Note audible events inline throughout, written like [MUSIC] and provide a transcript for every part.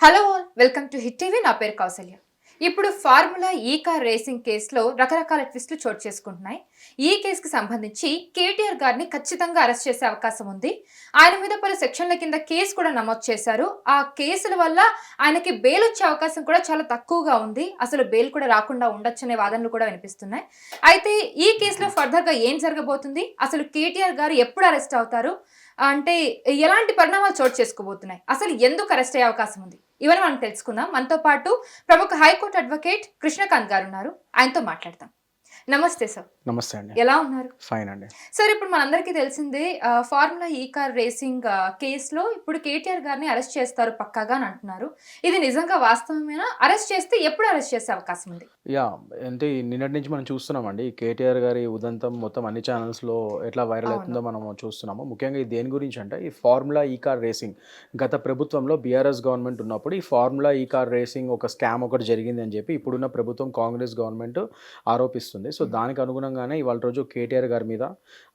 Hello all welcome to Hit TV. నా పేరు కౌసల్య. ఇప్పుడు ఫార్ములా ఈ కార్ రేసింగ్ కేసులో రకరకాల ట్విస్టులు చోటు చేసుకుంటున్నాయి. ఈ కేసుకి సంబంధించి కేటీఆర్ గారిని ఖచ్చితంగా అరెస్ట్ చేసే అవకాశం ఉంది. ఆయన మీద పలు సెక్షన్ల కింద కేసు కూడా నమోదు చేశారు. ఆ కేసుల వల్ల ఆయనకి బెయిల్ వచ్చే అవకాశం కూడా చాలా తక్కువగా ఉంది. అసలు బెయిల్ కూడా రాకుండా ఉండొచ్చనే వాదనలు కూడా వినిపిస్తున్నాయి. అయితే ఈ కేసులో ఫర్దర్గా ఏం జరగబోతుంది? అసలు కేటీఆర్ గారు ఎప్పుడు అరెస్ట్ అవుతారు? అంటే ఎలాంటి పరిణామాలు చోటు చేసుకోబోతున్నాయి? అసలు ఎందుకు అరెస్ట్ అయ్యే అవకాశం ఉంది? ఇవన్నీ మనం తెలుసుకుందాం. మనతో పాటు ప్రముఖ హైకోర్టు అడ్వకేట్ కృష్ణకాంత్ గారు ఉన్నారు. ఆయనతో మాట్లాడతాం నమస్తే సార్. నమస్తే అండి. ఎలా ఉన్నారు? ఫైన్ అండి. సార్ ఇప్పుడు మనందరికీ తెలిసిందే ఫార్ములా ఈ కార్ రేసింగ్ కేసులో ఇప్పుడు కేటీఆర్ గారిని అరెస్ట్ చేస్తారు పక్కాగా అని అంటున్నారు. ఇది నిజంగా వాస్తవమేనా? అరెస్ట్ చేస్తే ఎప్పుడు అరెస్ట్ చేసే అవకాశం ఉంది? యా అంటే నిన్నటి నుంచి మనం చూస్తున్నామండి. కేటీఆర్ గారి ఉదంతం మొత్తం అన్ని ఛానల్స్లో ఎట్లా వైరల్. అవుతుందో మనం చూస్తున్నాము. ముఖ్యంగా ఇది దేని గురించి అంటే ఈ ఫార్ములా ఈ కార్ రేసింగ్ గత ప్రభుత్వంలో బీఆర్ఎస్ గవర్నమెంట్ ఉన్నప్పుడు ఈ ఫార్ములా ఈ కార్ రేసింగ్ ఒక స్కామ్ ఒకటి జరిగింది అని చెప్పి ఇప్పుడున్న ప్రభుత్వం కాంగ్రెస్ గవర్నమెంట్ ఆరోపిస్తుంది. సో దానికి అనుగుణంగానే ఇవాళ రోజు కేటీఆర్ గారి మీద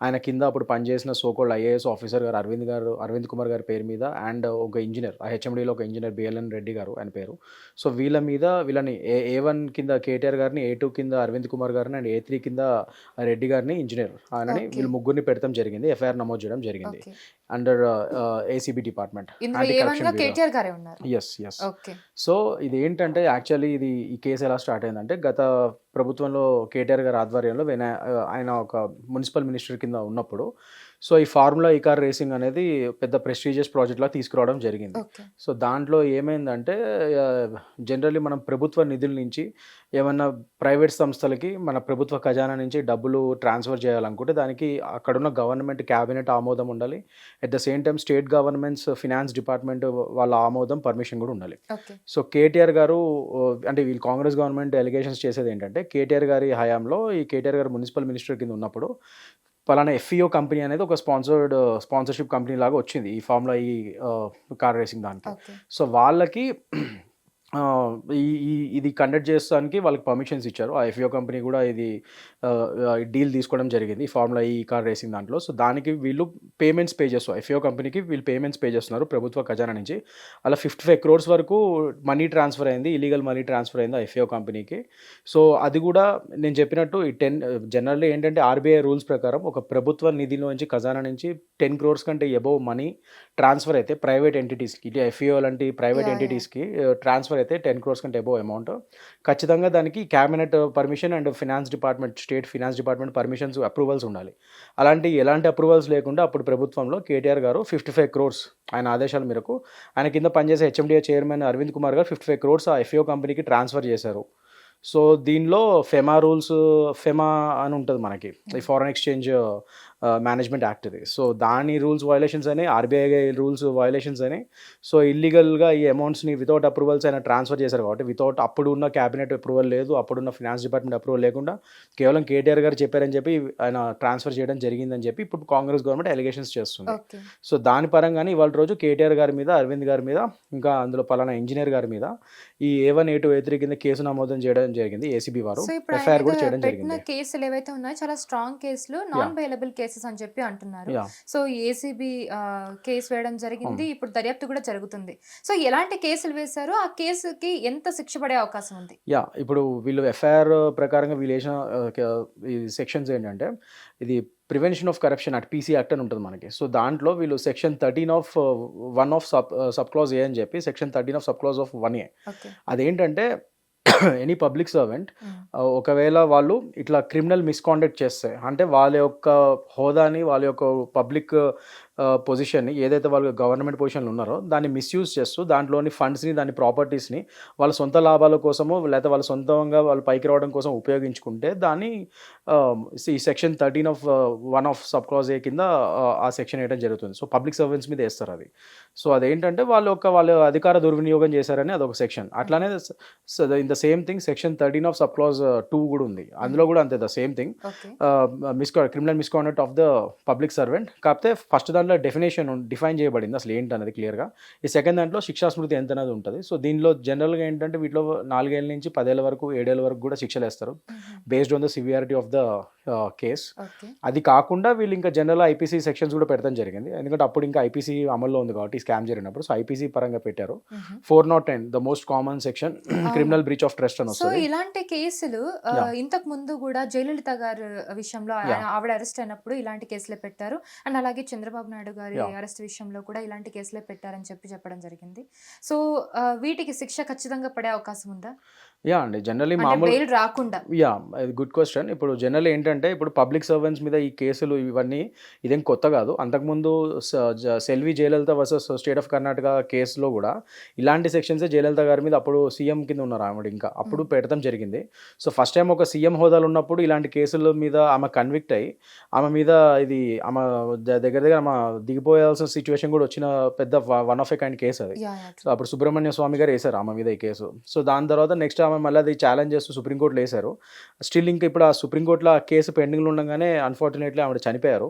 ఆయన కింద అప్పుడు పనిచేసిన సోకోల్డ్ ఐఏఎస్ ఆఫీసర్ గారు అరవింద్ గారు అరవింద్ కుమార్ గారి పేరు మీద అండ్ ఒక ఇంజనీర్ ఆ హెచ్ఎండిలో ఒక ఇంజనీర్ బిఎల్ఎన్ రెడ్డి గారు ఆయన పేరు. సో వీళ్ళ మీద వీళ్ళని ఏ ఏ వన్ కింద కేటీఆర్ గారిని ఏ టూ కింద అరవింద్ కుమార్ గారిని అండ్ ఏ త్రీ కింద రెడ్డి గారిని ఇంజనీర్ ఆయనని. వీళ్ళు ముగ్గురిని పెడతాం జరిగింది ఎఫ్ఐఆర్ నమోదు చేయడం జరిగింది. అండర్ ఏసీబీ డిపార్ట్మెంట్ కేటీఆర్ గారే ఉన్నారు. ఎస్ ఎస్ సో ఇది ఏంటంటే యాక్చువల్లీ ఇది ఈ కేసు ఎలా స్టార్ట్ అయిందంటే గత ప్రభుత్వంలో కేటీఆర్ గారి ఆధ్వర్యంలో వినా ఆయన ఒక మున్సిపల్ మినిస్టర్ కింద ఉన్నప్పుడు సో ఈ ఫార్ములా ఈ కార్ రేసింగ్ అనేది పెద్ద ప్రెస్టీజియస్ ప్రాజెక్ట్లా తీసుకురావడం జరిగింది. సో దాంట్లో ఏమైందంటే జనరల్లీ మనం ప్రభుత్వ నిధుల నుంచి ఏమన్నా ప్రైవేట్ సంస్థలకి మన ప్రభుత్వ ఖజానా నుంచి డబ్బులు ట్రాన్స్ఫర్ చేయాలనుకుంటే దానికి అక్కడున్న గవర్నమెంట్ క్యాబినెట్ ఆమోదం ఉండాలి. At the same time state governments finance department వాళ్ళ ఆమోదం పర్మిషన్ కూడా ఉండాలి. సో కేటీఆర్ గారు అంటే వీళ్ళు కాంగ్రెస్ గవర్నమెంట్ ఎలిగేషన్స్ చేసేది ఏంటంటే కేటీఆర్ గారి హయాంలో ఈ కేటీఆర్ గారు మున్సిపల్ మినిస్టర్ కింద ఉన్నప్పుడు పలానా ఎఫ్ఈఓ కంపెనీ అనేది ఒక స్పాన్సర్డ్ స్పాన్సర్షిప్ కంపెనీ లాగా వచ్చింది ఈ ఫామ్లో ఈ కార్ రేసింగ్ దానికి సో వాళ్ళకి ఈ ఇది కండక్ట్ చేస్తానికి వాళ్ళకి పర్మిషన్స్ ఇచ్చారు. ఆ ఎఫ్ఓ కంపెనీ కూడా ఇది డీల్ తీసుకోవడం జరిగింది. Formula E car racing e దాంట్లో. సో దానికి వీళ్ళు పేమెంట్స్ పే చేస్తారు ఎఫ్ఓ కంపెనీకి వీళ్ళు పేమెంట్స్ పే చేస్తున్నారు ప్రభుత్వ ఖజానా నుంచి. అలా ఫిఫ్టీ ఫైవ్ క్రోర్స్ వరకు మనీ ట్రాన్స్ఫర్ అయింది ఇలీగల్ మనీ ట్రాన్స్ఫర్ అయింది ఆ ఎఫ్ఓ కంపెనీకి సో అది కూడా నేను చెప్పినట్టు ఈ టెన్ జనరల్లీ ఏంటంటే ఆర్బీఐ రూల్స్ ప్రకారం ఒక ప్రభుత్వ నిధిలో నుంచి ఖజానా నుంచి టెన్ క్రోర్స్ కంటే ఎబోవ్ మనీ ట్రాన్స్ఫర్ అయితే ప్రైవేట్ ఎంటిటీస్కి ఎఫ్ఈఓ లాంటి ప్రైవేట్. ఎంటిటీస్కి ట్రాన్స్ఫర్ అయితే టెన్ క్రోర్స్ కంటే ఎబోవ్ అమౌంట్ ఖచ్చితంగా దానికి cabinet permission and finance department state finance department permissions approvals ఉండాలి. అలాంటి ఎలాంటి అప్రూవల్స్ లేకుండా అప్పుడు ప్రభుత్వంలో కేటీఆర్ గారు ఫిఫ్టీ ఫైవ్ క్రోర్స్ ఆయన ఆదేశాల మేరకు ఆయన కింద పనిచేసే హెచ్ఎండిఏ చైర్మన్ అరవింద్ కుమార్ గారు ఫిఫ్టీ ఫైవ్ క్రోర్స్ ఆ ఎఫ్ఓ కంపెనీకి ట్రాన్స్ఫర్ చేశారు. సో దీనిలో ఫెమా రూల్స్ ఫెమా అని ఉంటుంది మనకి. ఈ ఫారెన్ ఎక్స్చేంజ్ మేనేజ్మెంట్ యాక్ట్ ఇది. సో దాని రూల్స్ వైలేషన్స్ అని ఆర్బీఐ రూల్స్ వైలేషన్స్ అని సో ఇల్లీగల్గా ఈ అమౌంట్స్ని వితౌట్ అప్రూవల్స్ అయినా ట్రాన్స్ఫర్ చేశారు కాబట్టి వితౌట్ అప్పుడు ఉన్న క్యాబినెట్ అప్రూవల్ లేదు అప్పుడున్న ఫినాన్స్ డిపార్ట్మెంట్ అప్రూవల్ లేకుండా కేవలం కేటీఆర్ గారు చెప్పారని చెప్పి ఆయన ట్రాన్స్ఫర్ చేయడం జరిగిందని చెప్పి ఇప్పుడు కాంగ్రెస్ గవర్నమెంట్ ఎలిగేషన్స్ చేస్తుంది. సో దాని పరంగానే ఇవాళ రోజు కేటీఆర్ గారి మీద అరవింద్ గారి మీద ఇంకా అందులో పలానా ఇంజనీర్ గారి మీద ఈ A one A two A three కింద కేసు నమోదం చేయడం జరిగింది ఏసీబీ వారు ఎఫ్ఐఆర్ కూడా చేయడం జరిగింది. కేసులు ఏవైతే ఉన్నాయో చాలా స్ట్రాంగ్ కేసులు నాన్ బెయిలబుల్ కేసెస్ అని చెప్పి అంటున్నారు. సో ఏసీబీ కేసు వేయడం జరిగింది. ఇప్పుడు దర్యాప్తు కూడా జరుగుతుంది. సో ఎలాంటి కేసులు వేశారు? ఆ కేసుకి ఎంత శిక్ష పడే అవకాశం ఉంది? యా ఇప్పుడు వీళ్ళు ఎఫ్ఐఆర్ ప్రకారంగా వీళ్ళు వేసిన సెక్షన్స్ ఏంటంటే ఇది prevention of corruption at PC act అని ఉంటుంది మనకి. సో దాంట్లో వీళ్ళు section thirteen of one of sub sub clause A అని చెప్పి section thirteen of sub clause of one A అదేంటంటే ఎనీ పబ్లిక్ సర్వెంట్ ఒకవేళ వాళ్ళు ఇట్లా క్రిమినల్ మిస్కాండక్ట్ చేస్తే అంటే వాళ్ళ యొక్క హోదాని వాళ్ళ యొక్క పబ్లిక్ పొజిషన్ని ఏదైతే వాళ్ళు గవర్నమెంట్ పొజిషన్లో ఉన్నారో దాన్ని మిస్యూజ్ చేస్తూ దాంట్లోని ఫండ్స్ని దాని ప్రాపర్టీస్ని వాళ్ళ సొంత లాభాల కోసము లేకపోతే వాళ్ళ సొంతంగా వాళ్ళు పైకి రావడం కోసం ఉపయోగించుకుంటే దాన్ని ఈ section thirteen of one of sub clause A కింద ఆ, ఆ సెక్షన్ వేయడం జరుగుతుంది. సో పబ్లిక్ సర్వెంట్స్ మీద వేస్తారు అది సో అదేంటంటే వాళ్ళు ఒక వాళ్ళ అధికార దుర్వినియోగం చేశారని అదొక సెక్షన్. అట్లానే in the same thing section thirteen of sub clause two కూడా ఉంది. అందులో కూడా అంతే the same thing. మిస్కా criminal misconduct of the public servant. కాకపోతే ఫస్ట్ దాంట్లో డెఫినేషన్ డిఫైన్ చేయబడింది అసలు ఏంటి అనేది క్లియర్గా. ఈ సెకండ్ దాంట్లో శిక్షా స్మృతి ఎంత అనేది ఉంటుంది. సో దీనిలో జనరల్గా ఏంటంటే వీటిలో నాలుగేళ్ళ నుంచి పదేళ్ళ వరకు ఏడేళ్ళ వరకు కూడా శిక్షలు వేస్తారు. Based on the severity of the case. అది కాకుండా వీళ్ళు ఇంకా జనరల్ ఐపీసీ సెక్షన్స్ కూడా పెడతాం జరిగింది. ఎందుకంటే అప్పుడు ఇంకా ఐపీసీ అమల్లో ఉంది కాబట్టి స్కామ్ జరిగినప్పుడు. సో ఐపీసీ పరంగా పెట్టారు. Four not ten the most common section criminal breach of trust అని సో వస్తుంది. ఇలాంటి కేసులు. ఇంతకు ముందు కూడా జయలలిత గారు విషయంలో. ఆవిడ అరెస్ట్ అయినప్పుడు ఇలాంటి కేసులే పెట్టారు. అండ్ అలాగే చంద్రబాబు నాయుడు గారి. అరెస్ట్ విషయంలో కూడా ఇలాంటి కేసులే పెట్టారని చెప్పి చెప్పడం జరిగింది. సో వీటికి శిక్ష ఖచ్చితంగా పడే అవకాశం ఉందా? యా అండి జనరలీ మామూలు రాకుండా. యా ఇది గుడ్ క్వశ్చన్ ఇప్పుడు జనరల్ ఏంటంటే ఇప్పుడు పబ్లిక్ సర్వెంట్స్ మీద ఈ కేసులు ఇవన్నీ ఇదేం కొత్త కాదు. అంతకుముందు Selvi Jayalalithaa versus state of Karnataka కేసులో కూడా ఇలాంటి సెక్షన్సే జయలలిత గారి మీద అప్పుడు సీఎం కింద ఉన్నారు ఆవిడ ఇంకా? అప్పుడు పెట్టడం జరిగింది. సో ఫస్ట్ టైం ఒక సీఎం హోదాలో ఉన్నప్పుడు ఇలాంటి కేసుల మీద ఆమె కన్విక్ట్ అయ్యి ఆమె మీద ఇది ఆమె దగ్గర దగ్గర ఆమె దిగిపోయాల్సిన సిచ్యువేషన్ కూడా వచ్చిన పెద్ద one of a kind case అది. సో అప్పుడు సుబ్రహ్మణ్య స్వామి గారు వేశారు ఆమె మీద ఈ కేసు. సో దాని తర్వాత నెక్స్ట్ ఆమె మళ్ళీ అది ఛాలెంజ్ చేస్తూ సుప్రీంకోర్టులో వేశారు. స్టిల్ ఇంకా ఇప్పుడు ఆ సుప్రీంకోర్టులో ఆ కేసు పెండింగ్లో ఉండగానే అన్ఫార్చునేట్లీ ఆవిడ చనిపోయారు.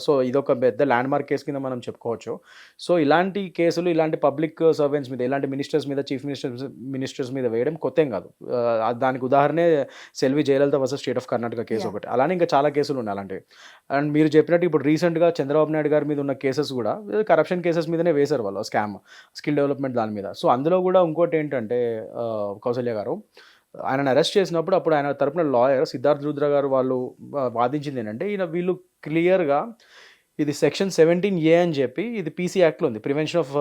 సో ఇదొక పెద్ద ల్యాండ్ మార్క్ కేసు కింద మనం చెప్పుకోవచ్చు. సో ఇలాంటి కేసులు ఇలాంటి పబ్లిక్ సర్వెంట్స్ మీద ఇలాంటి మినిస్టర్స్ మీద చీఫ్ మినిస్టర్స్ మినిస్టర్స్ మీద వేయడం కొత్త కాదు. దానికి ఉదాహరణే Selvi Jayalalithaa versus state of Karnataka case. ఒకటి. అలానే ఇంకా చాలా కేసులు ఉన్నాయి అలాంటివి అండ్ మీరు చెప్పినట్టు ఇప్పుడు రీసెంట్గా చంద్రబాబు నాయుడు గారి మీద ఉన్న కేసెస్ కూడా కరప్షన్ కేసెస్ మీదనే వేశారు వాళ్ళు స్కామ్ స్కిల్ డెవలప్మెంట్ దాని మీద. సో అందులో కూడా ఇంకోటి ఏంటంటే ఆ, కౌసల్య గారు ఆయనను అరెస్ట్ చేసినప్పుడు అప్పుడు ఆయన తరపున లాయర్ సిద్ధార్థ్ రుద్ర గారు వాళ్ళు వాదించింది ఏంటంటే ఈయన వీళ్ళు క్లియర్గా ఇది సెక్షన్ సెవెంటీన్ ఏ అని చెప్పి ఇది పీసీ యాక్ట్లో ఉంది ప్రివెన్షన్ ఆఫ్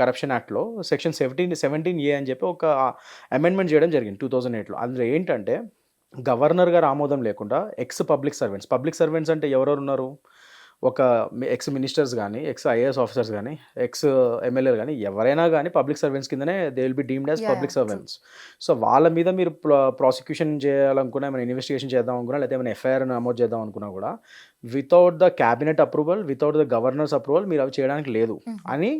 కరప్షన్ యాక్ట్లో సెక్షన్ సెవెంటీన్ సెవెంటీన్ ఏ అని చెప్పి ఒక అమెండ్మెంట్ చేయడం జరిగింది టూ థౌజండ్ ఎయిట్లో. అందులో ఏంటంటే గవర్నర్ గారు ఆమోదం లేకుండా ex public servants public servants అంటే ఎవరెవరు ఉన్నారు? ఒక ఎక్స్ మినిస్టర్స్ కానీ ఎక్స్ ఐఏఎస్ ఆఫీసర్స్ కానీ ఎక్స్ ఎమ్మెల్యేలు కానీ ఎవరైనా కానీ పబ్లిక్ సర్వెంట్స్ కిందనే they will be deemed as public. Servants so వాళ్ళ మీద మీరు ప్రాసిక్యూషన్ చేయాలనుకున్నా ఏమైనా ఇన్వెస్టిగేషన్ చేద్దాం అనుకున్నా లేకపోతే ఏమైనా ఎఫ్ఐఆర్ నమోదు చేద్దాం అనుకున్నా కూడా without the cabinet approval without the governor's approval మీరు అవి చేయడానికి లేదు. అని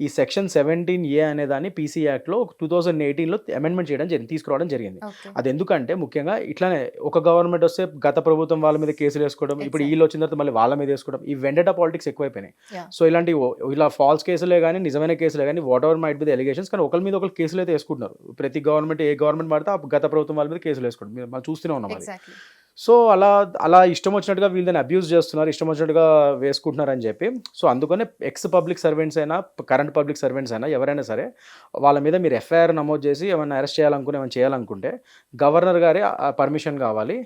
ఈ సెక్షన్ సెవెంటీన్ ఏ అనే దాన్ని పీసీ యాక్ట్లో టూ థౌజండ్ ఎయిటీన్లో అమెండ్మెంట్ చేయడం జరిగింది తీసుకురావడం జరిగింది. అది ఎందుకంటే ముఖ్యంగా ఇట్లానే ఒక గవర్నమెంట్ వస్తే గత ప్రభుత్వం వాళ్ళ మీద కేసులు వేసుకోవడం ఇప్పుడు. వీళ్ళు వచ్చిన తర్వాత మళ్ళీ వాళ్ళ మీద వేసుకోవడం ఈ వెండటా పాలిటిక్స్ ఎక్కువైపోయినాయి. సో ఇలాంటి ఇలా ఫాల్స్ కేసులే కానీ నిజమైన కేసులే కానీ whatever might be allegations కానీ ఒకరి మీద ఒకరు కేసులు అయితే వేసుకుంటున్నారు. ప్రతి గవర్నమెంట్ ఏ గవర్నమెంట్ పడితే ఆ గత ప్రభుత్వం వాళ్ళ మీద కేసులు వేసుకోవడం. మనం చూస్తూనే ఉన్నాం సో అలా అలా ఇష్టం వచ్చినట్టుగా వీళ్ళని అబ్యూస్ చేస్తున్నారు ఇష్టం వచ్చినట్టుగా వేసుకుంటున్నారు అని చెప్పి. సో అందుకనే ఎక్స్ పబ్లిక్ సర్వెంట్స్ అయినా కరెంట్ పబ్లిక్ సర్వెంట్స్ అయినా ఎవరైనా సరే వాళ్ళ మీద మీరు ఎఫ్ఐఆర్ నమోదు చేసి ఏమైనా అరెస్ట్ చేయాలనుకుని ఏమైనా చేయాలనుకుంటే గవర్నర్ గారి పర్మిషన్ కావాలి.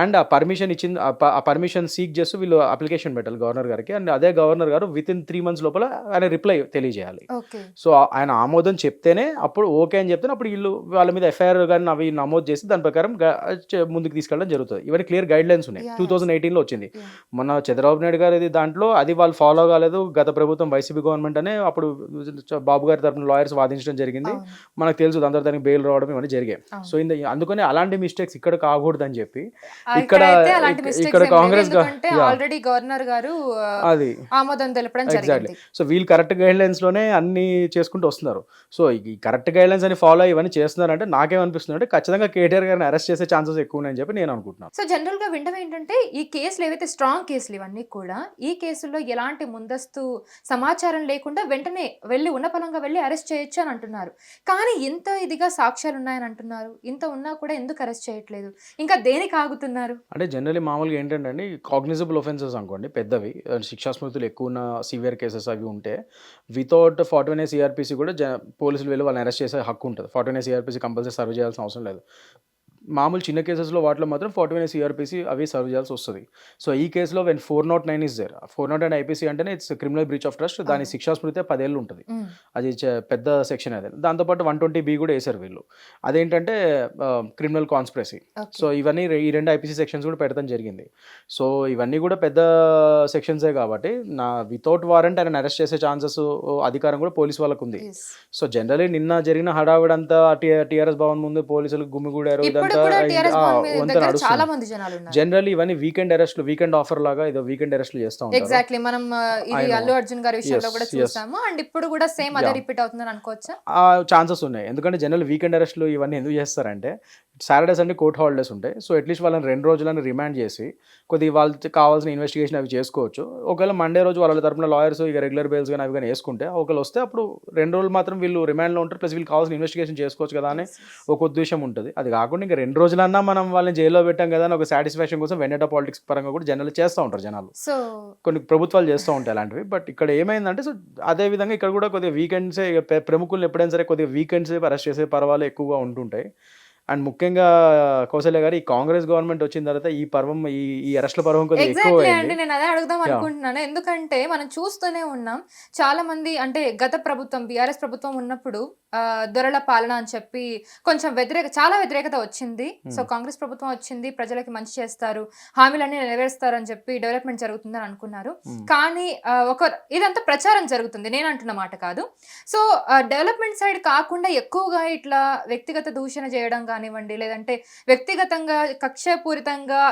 అండ్ ఆ పర్మిషన్ ఇచ్చిన ఆ పర్మిషన్ సీక్ చేస్తూ వీళ్ళు అప్లికేషన్ పెట్టాలి గవర్నర్ గారికి. అండ్ అదే గవర్నర్ గారు విత్ ఇన్ త్రీ మంత్స్ లోపల ఆయన రిప్లై తెలియజేయాలి. సో ఆయన ఆమోదం చెప్తేనే అప్పుడు ఓకే అని చెప్తేనే అప్పుడు వీళ్ళు వాళ్ళ మీద ఎఫ్ఐఆర్ కానీ అవి నమోదు చేసి దాని ప్రకారం ముందుకు తీసుకెళ్ళడం జరుగుతుంది. ఇవన్నీ క్లియర్ గైడ్ లైన్స్ ఉన్నాయి. టూ థౌజండ్ ఎయిటీన్లో వచ్చింది. మొన్న చంద్రబాబు నాయుడు గారు ఇది దాంట్లో అది వాళ్ళు ఫాలో కాలేదు. గత ప్రభుత్వం వైసీపీ గవర్నమెంట్ అనే అప్పుడు బాబు గారి తరపున లాయర్స్ వాదించడం జరిగింది. మనకు తెలుసు అందరు దానికి బెయిల్ రావడం ఇవన్నీ జరిగాయి. సో ఇంద అందుకని అలాంటి మిస్టేక్స్ ఇక్కడ కాకూడదు అని చెప్పి ఇక్కడ ఇక్కడ కాంగ్రెస్. ఆల్రెడీ గవర్నర్ గారు అది. ఆమోదం తెలపడం ఎగ్జాక్ట్లీ జరిగింది. సో వీళ్ళు కరెక్ట్ గైడ్ లైన్స్లోనే అన్ని చేసుకుంటూ వస్తున్నారు. సో ఈ కరెక్ట్ గైడ్ లైన్స్ అని ఫాలో ఇవన్నీ చేస్తున్నారంటే నాకేమనిపిస్తుంది అంటే ఖచ్చితంగా కేటీఆర్ గారిని అరెస్ట్ చేసే ఛాన్సెస్ ఎక్కువ ఉన్నాయని చెప్పి నేను అనుకుంటున్నాను. సో జనరల్గా వినడం ఏంటంటే ఈ కేసులు ఏవైతే స్ట్రాంగ్ కేసులు ఇవన్నీ కూడా ఈ కేసుల్లో ఎలాంటి ముందస్తు సమాచారం లేకుండా వెంటనే వెళ్ళి ఉన్న పలంగా వెళ్ళి అరెస్ట్ చేయొచ్చు అని అంటున్నారు. కానీ ఇంత ఇదిగా సాక్ష్యాలు ఉన్నాయని అంటున్నారు. ఇంత ఉన్నా కూడా ఎందుకు అరెస్ట్ చేయట్లేదు? ఇంకా దేనికి ఆగుతున్నారు అంటే జనరలీ మామూలుగా ఏంటంటే అండి కాగ్నిజబుల్ ఒఫెన్సెస్ అనుకోండి పెద్దవి. శిక్షా స్మృతులు ఎక్కువ ఉన్న సివియర్ కేసెస్ అవి ఉంటే వితౌట్ ఫార్టీ ఏ సిఆర్పిసి కూడా జ పోలీసులు వెళ్ళి వాళ్ళని అరెస్ట్ చేసే హక్కు ఉంటుంది. Forty A CrPC compulsory serve చేయాల్సిన అవసరం లేదు. మామూలు చిన్న కేసెస్లో వాటిలో మాత్రం ఫార్టీ వన్ సిఆర్పిసి అవి సర్వ్ చేయాల్సి వస్తుంది. సో ఈ కేసులో when four not nine is there four not nine IPC అంటేనే it's criminal breach of trust దాని. శిక్షా స్మృతి పదేళ్ళు ఉంటుంది. అది పెద్ద సెక్షన్ అది. దాంతోపాటు వన్ ట్వంటీ బి కూడా వేశారు వీళ్ళు. అదేంటంటే క్రిమినల్ కాన్స్పిరసీ. సో ఇవన్నీ ఈ రెండు ఐపీసీ సెక్షన్స్ కూడా పెడతాం జరిగింది. సో ఇవన్నీ కూడా పెద్ద సెక్షన్సే కాబట్టి నా వితౌట్ వారెంట్ ఆయన అరెస్ట్ చేసే ఛాన్సెస్ అధికారం కూడా పోలీస్ వాళ్ళకు ఉంది. సో జనరలీ నిన్న జరిగిన హడావిడంతా టీఆర్ఎస్ భవన్ ముందు పోలీసులు గుమిగూడారు ఇప్పుడు చాలా మంది జనాలు జనరల్లీ ఇవన్నీ వీకెండ్ అరెస్ట్లు వీకెండ్ ఆఫర్ లాగా ఏదో వీకెండ్ అరెస్ట్లు చేస్తూ ఉంటారు. ఎగ్జాక్ట్లీ మనం ఇది. అల్లు అర్జున్ గారి విషయంలో కూడా. చూసాము. అండ్ ఇప్పుడు కూడా సేమ్ అదే. రిపీట్ అవుతుందని అనుకోవచ్చా? ఆ ఛాన్సెస్ ఉన్నాయి. ఎందుకంటే జనరల్ వీకెండ్ అరెస్ట్లు ఇవన్నీ ఎందుకు చేస్తారంటే సాటర్డేస్ అన్ని కోర్ట్ హాలిడేస్ ఉంటాయి. సో అట్లీస్ట్ వాళ్ళని రెండు రోజులని రిమాండ్ చేసి కొద్దిగా వాళ్ళకి కావాల్సిన ఇన్వెస్టిగేషన్ అవి చేసుకోవచ్చు. ఒకవేళ మండే రోజు వాళ్ళ తరపున లాయర్స్ ఇక రెగ్యులర్ బెయిల్స్ కానీ అవి కానీ వేసుకుంటే ఒకవేళ వస్తే అప్పుడు రెండు రోజులు మాత్రం వీళ్ళు రిమాండ్లో ఉంటారు. ప్లస్ వీళ్ళు కావాల్సిన ఇన్వెస్టిగేషన్ చేసుకోవచ్చు కదా అని ఒక ఉద్దేశం ఉంటుంది. అది కాకుండా ఇంకా రెండు రోజులన్నా మనం వాళ్ళని జైల్లో పెట్టాం కదా అని ఒక సాటిస్ఫాక్షన్ కోసం వెన్నెట పాలిటిక్స్ పరంగా కూడా జనరల్ చేస్తూ ఉంటారు జనాలు. సో కొన్ని ప్రభుత్వాలు చేస్తూ ఉంటాయి అలాంటివి. బట్ ఇక్కడ ఏమైందంటే సో అదే విధంగా ఇక్కడ కూడా కొద్దిగా వీకెండ్సే ప్రముఖులు ఎప్పుడైనా సరే కొద్దిగా వీకెండ్స్ అరెస్ట్ చేసే పర్వాలు ఎక్కువగా ఉంటుంటాయి. అండ్ ముఖ్యంగా కౌశల్య గారు ఈ కాంగ్రెస్ గవర్నమెంట్ వచ్చిన తర్వాత ఈ పర్వం ఈ ఈ అరెస్ట్ల పర్వం కొద్దిగా ఎక్కువ అండి నేను అదే అడుగుదాం. అనుకుంటున్నాను. ఎందుకంటే మనం చూస్తూనే ఉన్నాం చాలా మంది అంటే గత ప్రభుత్వం బీఆర్ఎస్ ప్రభుత్వం ఉన్నప్పుడు దొరల పాలన అని చెప్పి కొంచెం వ్యతిరేక చాలా వ్యతిరేకత వచ్చింది. So Hmm. కాంగ్రెస్ ప్రభుత్వం వచ్చింది ప్రజలకి మంచి చేస్తారు హామీలన్నీ నెరవేరుస్తారు అని చెప్పి డెవలప్మెంట్ జరుగుతుందని అనుకున్నారు. Hmm. కానీ ఒక ఇదంతా ప్రచారం జరుగుతుంది. నేను అంటున్న మాట కాదు. సో డెవలప్మెంట్ సైడ్ కాకుండా ఎక్కువగా ఇట్లా వ్యక్తిగత దూషణ చేయడం కానివ్వండి లేదంటే వ్యక్తిగతంగా కక్షపూరితంగా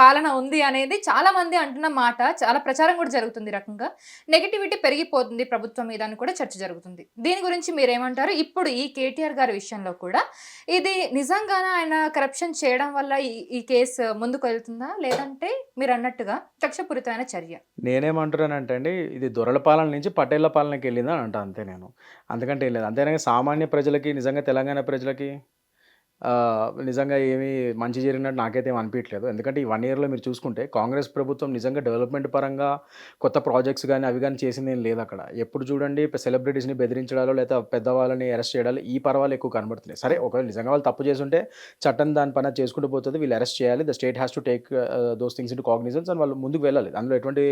పాలన ఉంది అనేది చాలా మంది అంటున్న మాట చాలా ప్రచారం కూడా జరుగుతుంది రకంగా. నెగిటివిటీ పెరిగిపోతుంది ప్రభుత్వం మీద అని కూడా చర్చ జరుగుతుంది. దీని గురించి మీరేమంటారు? ఇప్పుడు ఈ కేటీఆర్ గారి విషయంలో కూడా ఇది నిజంగానే ఆయన కరప్షన్ చేయడం వల్ల ఈ- ఈ కేసు ముందుకు వెళ్తుందా? లేదంటే మీరు అన్నట్టుగా కక్షపూరితమైన చర్య? నేనేమంటున్నానంటే అండి ఇది దొరల పాలన నుంచి పటేళ్ళ పాలనకి వెళ్ళిందని అంట అంతే నేను. అంతకంటే ఏం లేదు అంతేనా సామాన్య ప్రజలకి నిజంగా తెలంగాణ ప్రజలకి? నిజంగా ఏమీ మంచి జరిగినట్టు నాకైతే ఏం అనిపించలేదు ఎందుకంటే ఈ వన్ ఇయర్లో మీరు చూసుకుంటే కాంగ్రెస్ ప్రభుత్వం నిజంగా డెవలప్మెంట్ పరంగా కొత్త ప్రాజెక్ట్స్ కానీ అవి కానీ చేసింది ఏం లేదు అక్కడ. ఎప్పుడు చూడండి సెలబ్రిటీస్ని బెదిరించడాలు లేదా పెద్దవాళ్ళని అరెస్ట్ చేయడాలు ఈ పర్వాలు ఎక్కువ కనబడుతున్నాయి. సరే ఒకవేళ నిజంగా వాళ్ళు తప్పు చేస్తుంటే చట్టం దాని పని చేసుకుంటూ పోతుంది వీళ్ళు అరెస్ట్ చేయాలి. The state has to take those things into cognizance అని వాళ్ళు ముందుకు వెళ్ళాలి అందులో ఎటువంటి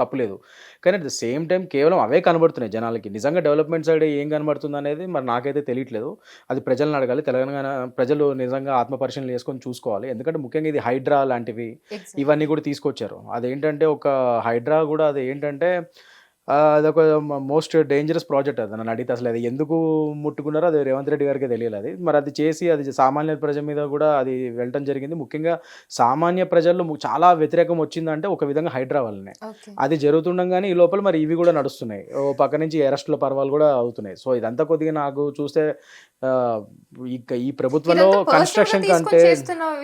తప్పు లేదు. కానీ అట్ ద సేమ్ టైం కేవలం అవే కనబడుతున్నాయి జనాలకి. నిజంగా డెవలప్మెంట్ సైడ్ ఏం కనబడుతుంది అనేది మరి నాకైతే తెలియట్లేదు. అది ప్రజలను అడగాలి. తెలంగాణ ప్రజలు నిజంగా ఆత్మ పరిశీలన చేసుకొని చూసుకోవాలి. ఎందుకంటే ముఖ్యంగా ఇది హైడ్రా లాంటివి. ఇవన్నీ కూడా తీసుకొచ్చారు. అదేంటంటే ఒక హైడ్రా కూడా అది ఏంటంటే అదొక మోస్ట్ డేంజరస్ ప్రాజెక్ట్ అది. నన్ను అడిగితే అసలు అది ఎందుకు ముట్టుకున్నారో అది రేవంత్ రెడ్డి గారికి తెలియలేదు అది. మరి అది చేసి అది సామాన్య ప్రజల మీద కూడా అది వెళ్ళటం జరిగింది. ముఖ్యంగా సామాన్య ప్రజల్లో చాలా వ్యతిరేకం వచ్చిందంటే ఒక విధంగా హైడ్రా వల్లనే. అది జరుగుతుండగానే ఈ లోపల మరి ఇవి కూడా నడుస్తున్నాయి. ఓ పక్క నుంచి అరెస్టుల పర్వాలు కూడా అవుతున్నాయి. సో ఇదంతా కొద్దిగా నాకు చూస్తే ఇక ఈ ప్రభుత్వంలో కన్స్ట్రక్షన్ కంటే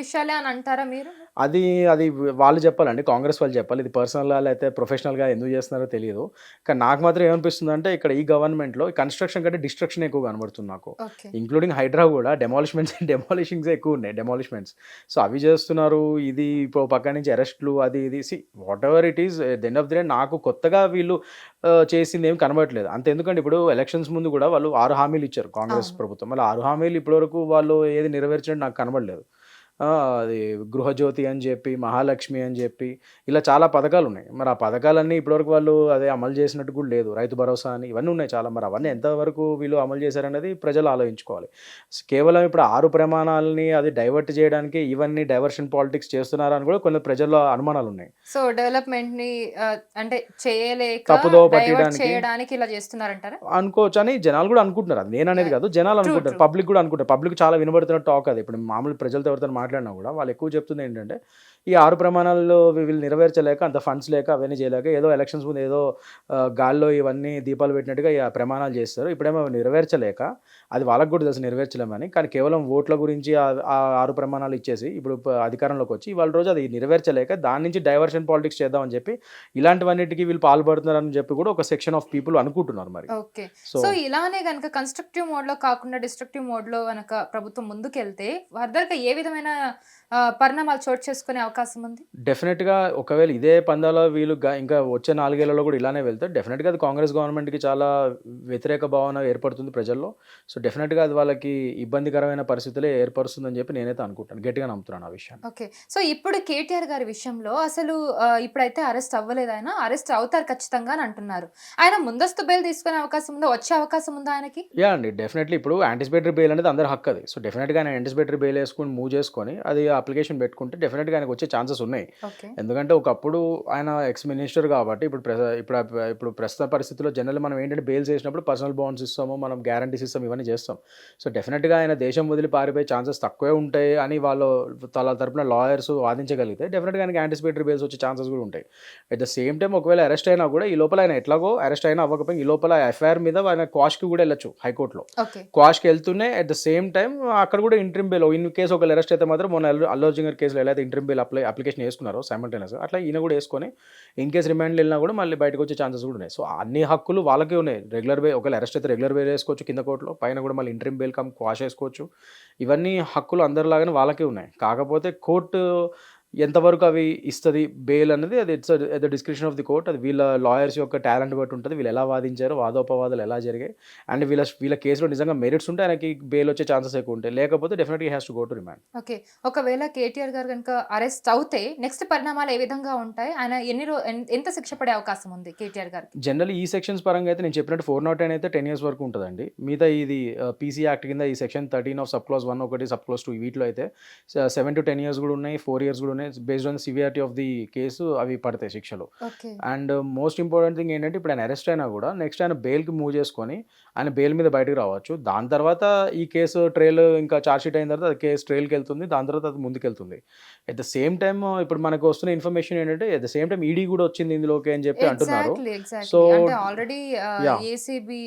విషయాలే అని అంటారా మీరు? అది అది వాళ్ళు చెప్పాలండి కాంగ్రెస్ వాళ్ళు చెప్పాలి. ఇది పర్సనల్గా లేకపోతే ప్రొఫెషనల్గా ఎందుకు చేస్తున్నారో తెలియదు. కానీ నాకు మాత్రం ఏమనిపిస్తుంది అంటే ఇక్కడ ఈ గవర్నమెంట్లో కన్స్ట్రక్షన్ కంటే డిస్ట్రక్షన్ ఎక్కువ కనబడుతుంది నాకు. ఇంక్లూడింగ్ హైడ్రా కూడా డెమాలిష్మెంట్స్ డెమాలిషింగ్స్ [LAUGHS] ఎక్కువ ఉన్నాయి డెమాలిష్మెంట్స్ సో అవి చేస్తున్నారు ఇది ఇప్పుడు పక్క నుంచి అరెస్ట్లు అది ఇది. See whatever it is then of the day నాకు కొత్తగా వీళ్ళు చేసింది ఏం కనబడట్లేదు. అంత ఎందుకంటే ఇప్పుడు ఎలక్షన్స్ ముందు కూడా వాళ్ళు ఆరు హామీలు ఇచ్చారు కాంగ్రెస్ అవును. ప్రభుత్వం మళ్ళీ ఆరు హామీలు ఇప్పటివరకు వాళ్ళు ఏది నెరవేర్చినట్టు నాకు కనబడలేదు. అది గృహజ్యోతి అని చెప్పి మహాలక్ష్మి అని చెప్పి ఇలా చాలా పథకాలు ఉన్నాయి మరి ఆ పథకాలన్నీ ఇప్పటివరకు వాళ్ళు అదే అమలు చేసినట్టు కూడా లేదు. రైతు భరోసా అని ఇవన్నీ ఉన్నాయి చాలా. మరి అవన్నీ ఎంతవరకు వీళ్ళు అమలు చేశారనేది ప్రజలు ఆలోచించుకోవాలి. కేవలం ఇప్పుడు ఆరు ప్రమాణాలని అది డైవర్ట్ చేయడానికి ఇవన్నీ డైవర్షన్ పాలిటిక్స్ చేస్తున్నారని కూడా కొన్ని ప్రజల్లో అనుమానాలు ఉన్నాయి. సో డెవలప్మెంట్ని అంటే చేయలేక పట్టియడానికి. చేయడానికి ఇలా చేస్తున్నారంటారా? అనుకోవచ్చు అని జనాలు కూడా అనుకుంటున్నారు. అది నేను అనేది కాదు జనాలు అనుకుంటారు. పబ్లిక్ కూడా అనుకుంటారు పబ్లిక్ చాలా వినబడుతున్న టాక్ అది. ఇప్పుడు మామూలు ప్రజలతో ఎవరితో మాట్లాడినా కూడా వాళ్ళు ఎక్కువ చెప్తుంది ఏంటంటే ఈ ఆరు ప్రమాణాల్లో వీళ్ళు నెరవేర్చలేక అంత ఫండ్స్ లేక అవన్నీ చేయలేక ఏదో ఎలక్షన్స్ ముందు ఏదో గాల్లో ఇవన్నీ దీపాలు పెట్టినట్టుగా ఈ ప్రమాణాలు చేస్తారు. ఇప్పుడేమో నెరవేర్చలేక అది వాళ్ళకు కూడా తెలుసు నెరవేర్చలేమని కానీ కేవలం ఓట్ల గురించి ఆ- ఆరు ప్రమాణాలు ఇచ్చేసి ఇప్పుడు అధికారంలోకి వచ్చి వాళ్ళ రోజు అది నెరవేర్చలేక దాని నుంచి డైవర్షన్ పాలిటిక్స్ చేద్దామని చెప్పి ఇలాంటివన్నిటికీ వీళ్ళు పాల్పడుతున్నారని చెప్పి కూడా ఒక సెక్షన్ ఆఫ్ పీపుల్ అనుకుంటున్నారు మరి. ఓకే. సో ఇలానే కనుక కన్స్ట్రక్టివ్ మోడ్లో కాకుండా డిస్ట్రక్టివ్ మోడ్లో కనుక ప్రభుత్వం ముందుకెళ్తే ఫర్దర్గా ఏ విధమైన పరిణామాలు చోటు చేసుకునే అవకాశం ఉంది? డెఫినెట్గా ఒకవేళ ఇదే పందాలో వీళ్ళు ఇంకా వచ్చే నాలుగేళ్ళలో కూడా ఇలానే వెళ్తే డెఫినెట్గా అది కాంగ్రెస్ గవర్నమెంట్కి చాలా వ్యతిరేక భావన ఏర్పడుతుంది ప్రజల్లో. సో డెఫినెట్గా అది వాళ్ళకి ఇబ్బందికరమైన పరిస్థితులే ఏర్పరుస్తుందని చెప్పి నేనైతే అనుకుంటాను. గట్టిగా నమ్ముతున్నాను ఆ విషయాన్ని. ఓకే. సో ఇప్పుడు కేటీఆర్ గారి విషయంలో అసలు ఇప్పుడైతే అరెస్ట్ అవ్వలేదు ఆయన అరెస్ట్ అవుతారు ఖచ్చితంగా అని అంటున్నారు. ఆయన ముందస్తు బెయిల్ తీసుకునే అవకాశం ఉందా? వచ్చే అవకాశం ఉందా ఆయనకి? యా అండి. డెఫినెట్లీ ఇప్పుడు యాంటిసిపేటరీ బెయిల్ అనేది అందరి హక్కు అది. సో డెఫినెట్గా ఆయన యాంటిసిపేటరీ బెయిల్ వేసుకొని మూవ్ చేసుకొని అది అప్లికేషన్ పెట్టుకుంటే డెఫినెట్గా ఆయనకు వచ్చే ఛాన్సెస్ ఉన్నాయి. ఎందుకంటే ఒకప్పుడు ఆయన ఎక్స్ మినిస్టర్ కాబట్టి ఇప్పుడు ఇప్పుడు ఇప్పుడు ప్రస్తుత పరిస్థితుల్లో జనరల్ మనం ఏంటంటే బెయిల్స్ చేసినప్పుడు పర్సనల్ బాండ్స్ ఇస్తాము మనం గ్యారంటీస్ ఇస్తాం ఇవన్నీ చేస్తాం. సో డెఫినెట్గా ఆయన దేశం వదిలి పారిపోయే ఛాన్సెస్ తక్కువే ఉంటాయి అని వాళ్ళు తల తరపున లాయర్స్ వాదించగలిగితే డెఫినెట్గా ఆయనకి యాంటిసిపేటరీ బెయిల్స్ వచ్చే ఛాన్సెస్ కూడా ఉంటాయి. అట్ ద సేమ్ టైం ఒకవేళ అరెస్ట్ అయినా కూడా ఈ లోపల ఆయన ఎట్లాగో అరెస్ట్ అయినా అవ్వకపోయినా ఈ లోపల ఎఫ్ఐఆర్ మీద ఆయన క్వాష్కి కూడా వెళ్ళొచ్చు హైకోర్టులో. క్వాష్కి వెళ్తూనే అట్ ద సేమ్ టైం అక్కడ కూడా ఇంట్రీమ్ బెయిల్ ఇన్ కేసు ఒకవేళ అరెస్ట్ అయితే మాత్రం మొన్న అల్లు అల్లు అర్జున్ గారి కేసులో ఎలా అయితే ఇంటర్మ్ బిల్ అప్లై అప్లికేషన్ వేసుకున్నారో సైమల్టేనియస్ అట్లా ఈయన కూడా వేసుకొని ఇన్ కేసు రిమాండ్లు వెళ్ళినా కూడా మళ్ళీ బయటకు వచ్చే ఛాన్సెస్ కూడా ఉన్నాయి. సో అన్ని హక్కులు వాళ్ళకే ఉన్నాయి. రెగ్యులర్ వే ఒకవేళ అరెస్ట్ అయితే రెగ్యులర్ బెయిల్ వేసుకోవచ్చు కింద కోర్టులో పైన కూడా మళ్ళీ ఇంటర్మ్ బెయిల్ కమ్ క్వాష్ వేసుకోవచ్చు. ఇవన్నీ హక్కులు అందరిలాగానే వాళ్ళకే ఉన్నాయి. కాకపోతే కోర్టు ఎంతవరకు అవి ఇస్తుంది బెయిల్ అనేది అది it's the description of the court అది వీళ్ళ లాయర్స్ యొక్క టాలెంట్ బట్టి ఉంటుంది. వీళ్ళు ఎలా వాదించారు వాదోపవాదాలు ఎలా జరిగాయి అండ్ వీళ్ళ వీళ్ళ కేసులో నిజంగా మెరిట్స్ ఉంటే ఆయనకి బెయిల్ వచ్చే ఛాన్సెస్ ఎక్కువ ఉంటాయి. లేకపోతే డెఫినెట్గా has to go to remand okay ఒకవేళ కేటీఆర్ గారు కనుక అరెస్ట్ అవుతే నెక్స్ట్ పరిణామాలు ఏ విధంగా ఉంటాయి? ఆయన ఎన్ని ఎంత శిక్ష పడే అవకాశం ఉంది కేటీఆర్ గారికి? జనరల్ ఈ సెక్షన్స్ పరంగా అయితే నేను చెప్పినట్టు ఫోర్ నాట్ నైన్ అయితే టెన్ ఇయర్స్ వరకు ఉంటుందండి. మిగతా ఇది పీసీ యాక్ట్ కింద ఈ section thirteen of sub clause one ఒకటి సబ్ క్లాస్ టూ వీటిలో అయితే సెవెన్ టు టెన్ ఇయర్స్ కూడా ఉన్నాయి ఫోర్ ఇయర్స్ కూడా ఉన్నాయి. Based on severity of the case అవి పడతాయి శిక్షలు. అండ్ మోస్ట్ ఇంపార్టెంట్ థింగ్ ఏంటంటే ఇప్పుడు ఆయన అరెస్ట్ అయినా కూడా నెక్స్ట్ ఆయన బెయిల్కి మూవ్ చేసుకొని ఆయన బెయిల్ మీద బయటకు రావచ్చు. దాని తర్వాత ఈ కేసు ట్రైల్ ఇంకా షీట్ అయిన తర్వాత కేసు ట్రైల్కి వెళ్తుంది దాని తర్వాత అది ముందుకెళ్తుంది అట్ ద సేమ్ టైం ఇప్పుడు మనకు వస్తున్న ఇన్ఫర్మేషన్ ఏంటంటే at the same time ED కూడా వచ్చింది ఇందులోకి అని చెప్పి అంటున్నారు. అంటే ఆల్రెడీ. ఏసీబీ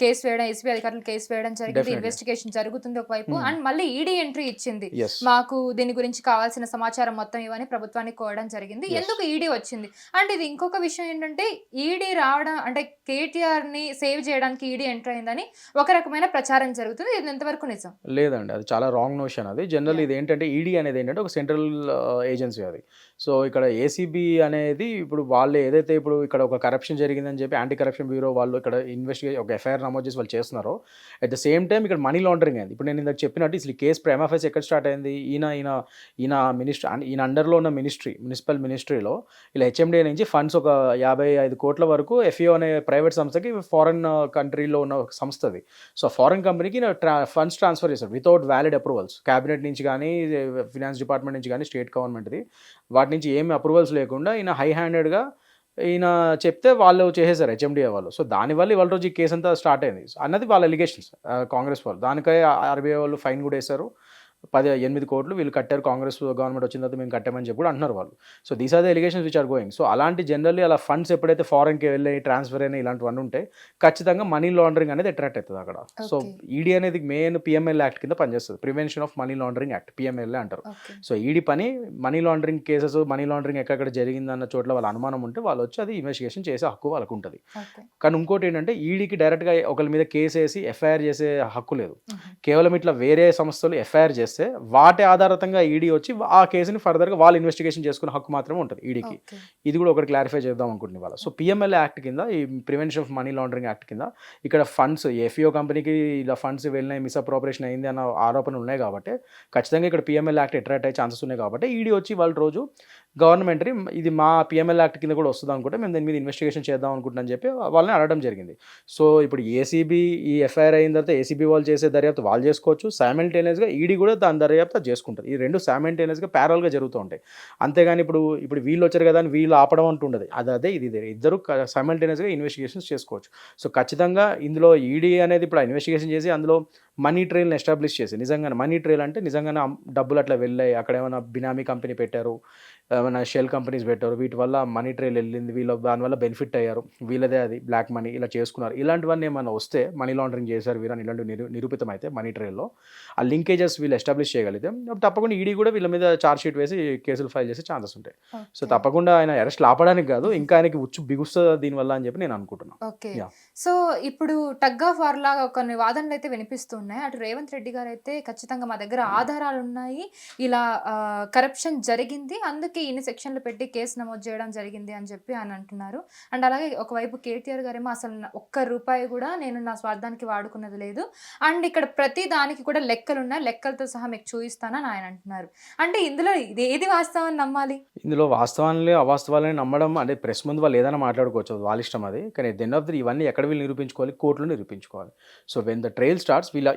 కేసు వేయడం ఏసీబీ అధికారులు కేసు వేయడం జరిగింది. ఇన్వెస్టిగేషన్ జరుగుతుంది ఒకవైపు. Hmm. అండ్ మళ్ళీ ఈడీ ఎంట్రీ ఇచ్చింది. మాకు దీని గురించి కావాల్సిన సమాచారం మొత్తం ఇవన్నీ ప్రభుత్వానికి కోవడం జరిగింది. ఎందుకు ఈడీ వచ్చింది? అండ్ ఇది ఇంకొక విషయం ఏంటంటే ఈడీ రావడం అంటే కేటీఆర్ని సేవ్ చేయడానికి ఈడీ ఎంటర్ అయిందని ఒక రకమైన ప్రచారం జరుగుతుంది. ఇది ఎంతవరకు నిజం? లేదండి అది చాలా రాంగ్ నోషన్ అది. జనరల్. ఇది ఏంటంటే ఈడీ అనేది ఏంటంటే ఒక సెంట్రల్ ఏజెన్సీ అది. సో ఇక్కడ ఏసీబీ అనేది ఇప్పుడు వాళ్ళు ఏదైతే ఇప్పుడు ఇక్కడ ఒక కరప్షన్ జరిగిందని చెప్పి యాంటీ కరప్షన్ బ్యూరో వాళ్ళు ఇక్కడ ఇన్వెస్టిగేట్ ఒక ఎఫ్ఐఆర్ నమోదు చేసి వాళ్ళు చేస్తున్నారో. అట్ ద సేమ్ టైం ఇక్కడ మనీ లాండరింగ్ అయింది. ఇప్పుడు నేను ఇందాక చెప్పినట్టు అసలు ఈ కేసు ప్రేమాఫైస్ ఎక్కడ స్టార్ట్ అయింది? ఈయన ఈయన ఈయన మినిస్ట్రీ ఈయన అండర్లో ఉన్న మినిస్ట్రీ మున్సిపల్ మినిస్ట్రీలో ఇలా హెచ్ఎండి నుంచి ఫండ్స్ ఒక యాభై ఐదు కోట్ల వరకు ఎఫ్ఈఓ అనే ప్రైవేట్ సంస్థకి ఫారెన్ కంట్రీలో uh, ఉన్న ఒక సంస్థ అది. సో ఫారెన్ కంపెనీకి ట్రా ఫండ్స్ ట్రాన్స్ఫర్ చేశారు వితౌట్ వ్యాలిడ్ అప్రూవల్స్ క్యాబినెట్ నుంచి కానీ ఫినాన్స్ డిపార్ట్మెంట్ నుంచి కానీ స్టేట్ గవర్నమెంట్ది వాటి నుంచి ఏమి అప్రూవల్స్ లేకుండా ఈయన హై హ్యాండెడ్గా ఈయన చెప్తే వాళ్ళు చేసేసారు హెచ్ఎండిఏ వాళ్ళు. సో దానివల్ల ఇవాళ రోజు ఈ కేసు అంతా స్టార్ట్ అయింది. అన్నది వాళ్ళ ఎలిగేషన్స్ కాంగ్రెస్ వాళ్ళు. దానికై ఆర్బీఐ వాళ్ళు ఫైన్ కూడా వేశారు. పది ఎనిమిది కోట్లు వీళ్ళు కట్టారు కాంగ్రెస్ గవర్నమెంట్ వచ్చిన తర్వాత మేము కట్టామని చెప్పి కూడా అంటున్నారు వాళ్ళు. So these are the allegations which are going so అలాంటి జనరల్లీ అలా ఫండ్స్ ఎప్పుడైతే ఫారెన్కి వెళ్ళి ట్రాన్స్ఫర్ అయినా ఇలాంటివన్నీ ఉంటాయి ఖచ్చితంగా మనీ లాండరింగ్ అనేది అట్రాక్ట్ అవుతుంది అక్కడ. సో. ఈడీ అనేది మెయిన్ పిఎంఎల్ యాక్ట్ కింద పనిచేస్తుంది. Prevention of money laundering act PML అంటారు. సో ఈడీ పని money laundering cases money laundering ఎక్కడెక్కడ జరిగిందన్న చోట్ల వాళ్ళ అనుమానం ఉంటే వాళ్ళు వచ్చి అది ఇన్వెస్టిగేషన్ చేసే హక్కు వాళ్ళకు ఉంటుంది. కానీ ఇంకోటి ఏంటంటే ఈడీకి డైరెక్ట్గా ఒకరి మీద కేసు వేసి ఎఫ్ఐఆర్ చేసే హక్కు లేదు. కేవలం ఇట్లా వేరే సంస్థలు ఎఫ్ఐఆర్ చేస్తే వాటి ఆధారితంగా ఈడీ వచ్చి ఆ కేసుని ఫర్దర్గా వాళ్ళు ఇన్వెస్టిగేషన్ చేసుకునే హక్కు మాత్రమే ఉంటుంది ఈడీకి. ఇది కూడా ఒకటి క్లారిఫై చేద్దాం అనుకుంటున్న వాళ్ళ సో పిఎంఎల్ యాక్ట్ కింద ఈ prevention of money laundering act కింద ఇక్కడ ఫండ్స్ ఎఫ్ఈఓ కంపెనీకి ఇలా ఫండ్స్ వెళ్ళినాయి మిస్అప్రోపరేషన్ అయింది అన్న ఆరోపణలు ఉన్నాయి కాబట్టి ఖచ్చితంగా ఇక్కడ పిఎంఎల్ యాక్ట్ అట్రాక్ట్ అయ్యే ఛాన్సెస్ ఉన్నాయి కాబట్టి ఈడీ వచ్చి వాళ్ళ రోజు గవర్నమెంట్ ఇది మా పిఎంఎల్ యాక్ట్ కింద కూడా వస్తుంది అనుకుంటే మేము దీని మీద ఇన్వెస్టిగేషన్ చేద్దాం అనుకుంటున్నాను చెప్పి వాళ్ళని అడగడం జరిగింది. సో ఇప్పుడు ఏసీబీ ఈ ఎఫ్ఐఆర్ అయిన తర్వాత ఏసీబీ వాళ్ళు చేసే దర్యాప్తు వాళ్ళు చేసుకోవచ్చు. సైమల్టేనియస్గా ఈడీ కూడా దాని దర్యాప్తు చేసుకుంటుంది. చేసుకుంటారు ఈ రెండు సైమల్టేనియస్గా ప్యారల్గా జరుగుతూ ఉంటాయి. అంతేగాని ఇప్పుడు ఇప్పుడు వీళ్ళు వచ్చారు కదా అని వీళ్ళు ఆపడం అంటూ ఉండదు అది అదే ఇది ఇద్దరు సైమల్టేనియస్గా ఇన్వెస్టిగేషన్స్ చేసుకోవచ్చు. సో ఖచ్చితంగా ఇందులో ఈడీ అనేది ఇప్పుడు ఇన్వెస్టిగేషన్ చేసి అందులో మనీ ట్రైల్ని ఎస్టాబ్లిష్ చేసి నిజంగానే మనీ ట్రైల్ అంటే నిజంగానే డబ్బులు అట్లా వెళ్ళాయి. అక్కడ ఏమైనా బినామీ కంపెనీ పెట్టారు. ఏమైనా షెల్ కంపెనీస్ పెట్టారు వీటి వల్ల మనీ ట్రైల్ వెళ్ళింది వీళ్ళ దానివల్ల బెనిఫిట్ అయ్యారు. వీళ్ళదే అది బ్లాక్ మనీ ఇలా చేసుకున్నారు. ఇలాంటివన్నీ ఏమైనా వస్తే మనీ లాండరింగ్ చేశారు వీరని ఇలాంటివి నిరూ నిరూపితం అయితే మనీ ట్రైల్లో ఆ లింకేజెస్ వీళ్ళు ఎస్టాబ్లిష్ చేయగలిగితే తప్పకుండా ఈడీ కూడా వీళ్ళ మీద ఛార్జ్ షీట్ వేసి కేసులు ఫైల్ చేసే ఛాన్సెస్ ఉంటాయి. సో తప్పకుండా ఆయన అరెస్ట్ ఆపడానికి కాదు ఇంకా ఆయనకి ఉచ్చు బిగుస్తుంది దీనివల్ల అని చెప్పి నేను అనుకుంటున్నాను ఓకే. సో ఇప్పుడు టగ్ ఆఫ్ వార్ లాగా కొన్ని వాదనలు అయితే వినిపిస్తున్నాయి. అటు రేవంత్ రెడ్డి గారు అయితే ఖచ్చితంగా మా దగ్గర ఆధారాలు ఉన్నాయి. ఇలా కరప్షన్ జరిగింది. అందుకే ఇన్ని సెక్షన్లు పెట్టి కేసు నమోదు చేయడం జరిగింది అని చెప్పి ఆయన అంటున్నారు. అండ్ అలాగే ఒకవైపు కేటీఆర్ గారేమో అసలు ఒక్క రూపాయి కూడా నేను నా స్వార్థానికి వాడుకున్నది లేదు. అండ్ ఇక్కడ ప్రతి దానికి కూడా లెక్కలు ఉన్నాయి లెక్కలతో సహా మీకు చూపిస్తానని ఆయన అంటున్నారు. అంటే ఇందులో ఇది ఏది వాస్తవాన్ని నమ్మాలి? ఇందులో వాస్తవాన్ని అవాస్తవాలని నమ్మడం అంటే ప్రెస్ ముందు వాళ్ళు ఏదైనా మాట్లాడుకోవచ్చు వాళ్ళ ఇష్టం అది. కానీ దెన్ ఆఫ్ ది ఇవన్నీ ఎక్కడ వీళ్ళు నిరూపించుకోవాలి? కోర్టులో నిరూపించుకోవాలి. So when the trial starts వీళ్ళ